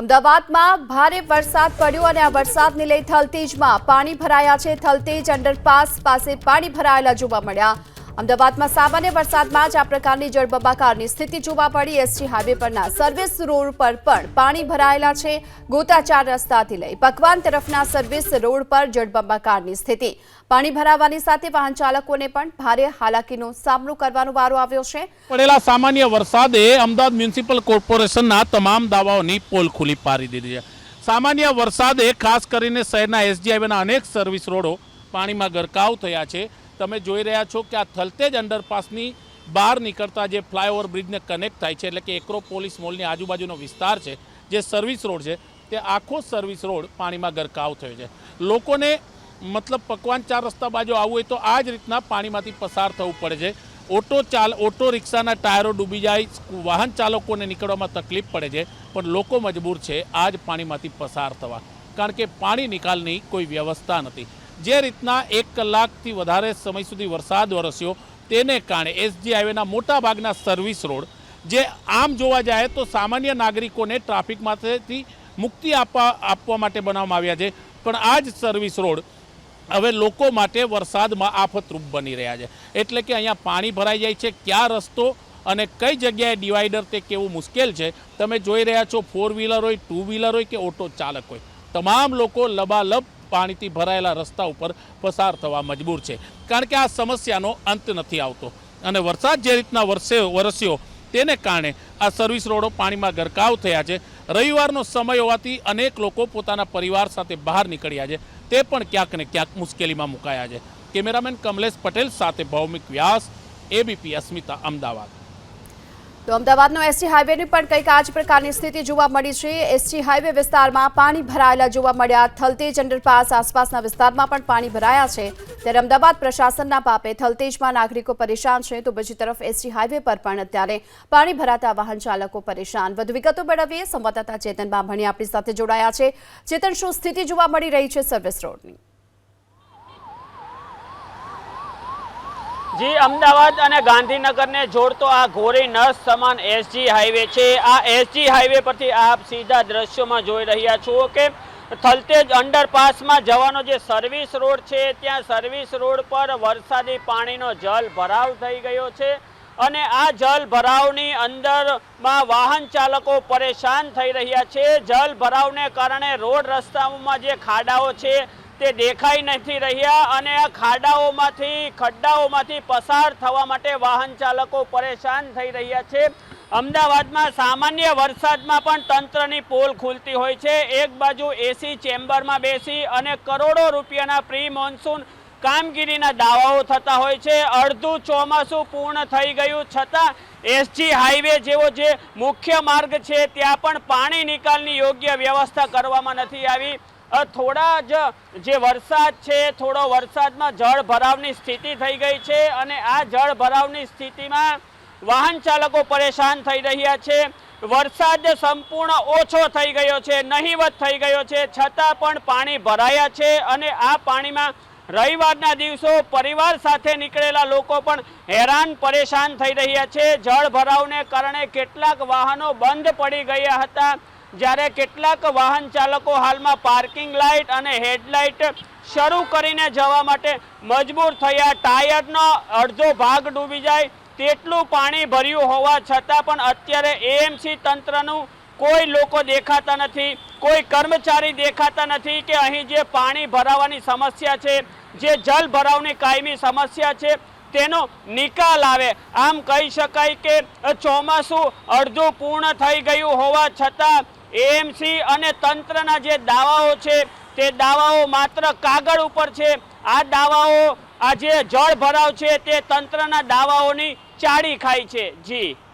અમદાવાદમાં ભારે વરસાદ પડ્યો અને આ વરસાદને લઈ થલતેજમાં પાણી ભરાયા છે. થલતેજ અંડરપાસ પાસે પાણી ભરાયેલા જોવા મળ્યા. અમદાવાદમાં સામાન્ય વરસાદમાં જ આ પ્રકારની જળબંબાકારની સ્થિતિ જોવા પડી એસટી હાઈવે પરના સર્વિસ રોડ પર પણ પાણી ભરાયેલા છે. ગોતાચાર રસ્તાથી લઈ પકવાન તરફના સર્વિસ રોડ પર જળબંબાકારની સ્થિતિ. પાણી ભરાવાની સાથે વાહન ચાલકોને પણ ભારે હાલાકીનો સામનો કરવાનો વારો આવ્યો છે. પડેલા સામાન્ય વરસાદે અમદાવાદ મ્યુનિસિપલ કોર્પોરેશનના તમામ દાવાઓની પોલ ખુલી પાડી દીધી છે. સામાન્ય વરસાદે ખાસ કરીને શહેરના એસજી હાઈવેના અનેક સર્વિસ રોડો પાણીમાં ગરકાવ થયા છે. તમે જોઈ રહ્યા છો કે આ થલતેજ અંડરપાસની બહાર નીકળતા જે ફ્લાયઓવર બ્રિજને કનેક્ટ થાય છે, એટલે કે એક્રોપોલિસ મોલની આજુબાજુનો વિસ્તાર છે, જે સર્વિસ રોડ છે, તે આખો સર્વિસ રોડ પાણીમાં ગરકાવ થયો છે. લોકોને મતલબ પકવાન ચાર રસ્તા બાજુ આવવું હોય તો આ જ રીતના પાણીમાંથી પસાર થવું પડે છે. ઓટો ચાલ, ઓટો રિક્ષાના ટાયરો ડૂબી જાય વાહન ચાલકોને નીકળવામાં તકલીફ પડે છે, પણ લોકો મજબૂર છે આ જ પાણીમાંથી પસાર થવા. કારણ કે પાણી નિકાલની કોઈ વ્યવસ્થા નથી. જે રીતના એક કલાકથી વધારે સમય સુધી વરસાદ વરસ્યો, તેને કારણે એસજી હાઈવેના મોટા ભાગના સર્વિસ રોડ, જે આમ જોવા જાય તો સામાન્ય નાગરિકોને ટ્રાફિકમાંથી મુક્તિ આપવા આપવા માટે બનાવવામાં આવ્યા છે. પણ આ જ સર્વિસ રોડ હવે લોકો માટે વરસાદમાં આફતરૂપ બની રહ્યા છે. એટલે કે અહીંયા પાણી ભરાઈ જાય છે, ક્યાં રસ્તો અને કઈ જગ્યાએ ડિવાઈડર તે કેવું મુશ્કેલ છે, તમે જોઈ રહ્યા છો, ફોર વ્હીલર હોય, ટુ વ્હીલર હોય કે ઓટો ચાલક હોય. તમામ લોકો લબાલબ પાણીથી ભરાયેલા રસ્તા ઉપર પસાર થવા મજબૂર છે. કારણ કે આ સમસ્યાનો અંત નથી આવતો. અને વરસાદ જે રીતના વરસે, વરસ્યો તેને કારણે આ સર્વિસ રોડો પાણીમાં ગરકાવ થયા છે. રવિવારનો સમય હોવાથી અનેક લોકો પોતાના પરિવાર સાથે બહાર નીકળ્યા છે. તે પણ ક્યાંક ને ક્યાંક મુશ્કેલીમાં મુકાયા છે. કેમેરામેન કમલેશ પટેલ સાથે ભૌમિક વ્યાસ એબીપી અસ્મિતા, અમદાવાદ. તો અમદાવાદનો એસટી હાઈવેની પણ કંઈક આ જ પ્રકારની સ્થિતિ જોવા મળી છે. એસટી હાઈવે વિસ્તારમાં પાણી ભરાયેલા જોવા મળ્યા. થલતેજ અંડરપાસ આસપાસના વિસ્તારમાં પણ પાણી ભરાયા છે. ત્યારે અમદાવાદ પ્રશાસનના પાપે થલતેજમાં નાગરિકો પરેશાન છે. તો બીજી તરફ એસટી હાઈવે પર પણ અત્યારે પાણી ભરાતા વાહન ચાલકો પરેશાન. વધુ વિગતો મેળવીએ સંવાદદાતા ચેતન બાંભણી આપણી સાથે જોડાયા છે. ચેતન, શું સ્થિતિ જોવા મળી રહી છે સર્વિસ રોડની? જી, અમદાવાદ અને ગાંધીનગરને જોડતો આ ઘોરી નસ સમાન એસજી હાઈવે છે. આ એસજી હાઈવે પરથી આપ સીધા દ્રશ્યોમાં જોઈ રહ્યા છો કે થલતેજ અંડરપાસમાં જવાનો જે સર્વિસ રોડ છે, ત્યાં સર્વિસ રોડ પર વરસાદી પાણીનો જલ ભરાવ થઈ ગયો છે અને આ જલ ભરાવની અંદરમાં વાહન ચાલકો પરેશાન થઈ રહ્યા છે. જલ ભરાવને કારણે રોડ રસ્તાઓમાં જે ખાડાઓ છે તે દેખાઈ નથી રહ્યા અને આ ખાડાઓમાંથી, ખડ્ડાઓમાંથી પસાર થવા માટે વાહન ચાલકો પરેશાન થઈ રહ્યા છે. અમદાવાદમાં સામાન્ય વરસાદમાં પણ તંત્રની પોલ ખુલતી હોય છે. એક બાજુ એસી ચેમ્બરમાં બેસી અને કરોડો રૂપિયાના પ્રી મોન્સૂન કામગીરીના દાવાઓ થતા હોય છે. અડધું ચોમાસું પૂર્ણ થઈ ગયું છતાં એસજી હાઈવે જેવો જે મુખ્ય માર્ગ છે, ત્યાં પણ પાણી નિકાલની યોગ્ય વ્યવસ્થા કરવામાં નથી આવી. થોડા જ જે વરસાદ છે, થોડો વરસાદમાં જળ ભરાવની સ્થિતિ થઈ ગઈ છે અને આ જળ ભરાવની સ્થિતિમાં વાહન ચાલકો પરેશાન થઈ રહ્યા છે. વરસાદ સંપૂર્ણ ઓછો થઈ ગયો છે, નહીવત થઈ ગયો છે. છતાં પણ પાણી ભરાયા છે અને આ પાણીમાં રવિવારના દિવસો પરિવાર સાથે નીકળેલા લોકો પણ હેરાન પરેશાન થઈ રહ્યા છે. જળ ભરાવને કારણે કેટલાક વાહનો બંધ પડી ગયા હતા. જ્યારે કેટલાક વાહન ચાલકો હાલમાં પાર્કિંગ લાઇટ અને હેડલાઇટ શરૂ કરીને જવા માટે મજબૂર થયા. ટાયરનો અડધો ભાગ ડૂબી જાય તેટલું પાણી ભર્યું હોવા છતાં પણ અત્યારે એએમસી તંત્રનું કોઈ લોકો દેખાતા નથી, કોઈ કર્મચારી દેખાતા નથી કે અહીં જે પાણી ભરાવાની સમસ્યા છે, જે જલ ભરાવની કાયમી સમસ્યા છે તેનો નિકાલ આવે. આમ કહી શકાય કે ચોમાસું અડધું પૂર્ણ થઈ ગયું હોવા છતાં એએમસી અને તંત્રના જે દાવાઓ છે, તે દાવાઓ માત્ર કાગળ ઉપર છે. આ દાવાઓ, આ જે જળ ભરાવ છે, તે તંત્રના દાવાઓની ચાડી ખાય છે. જી.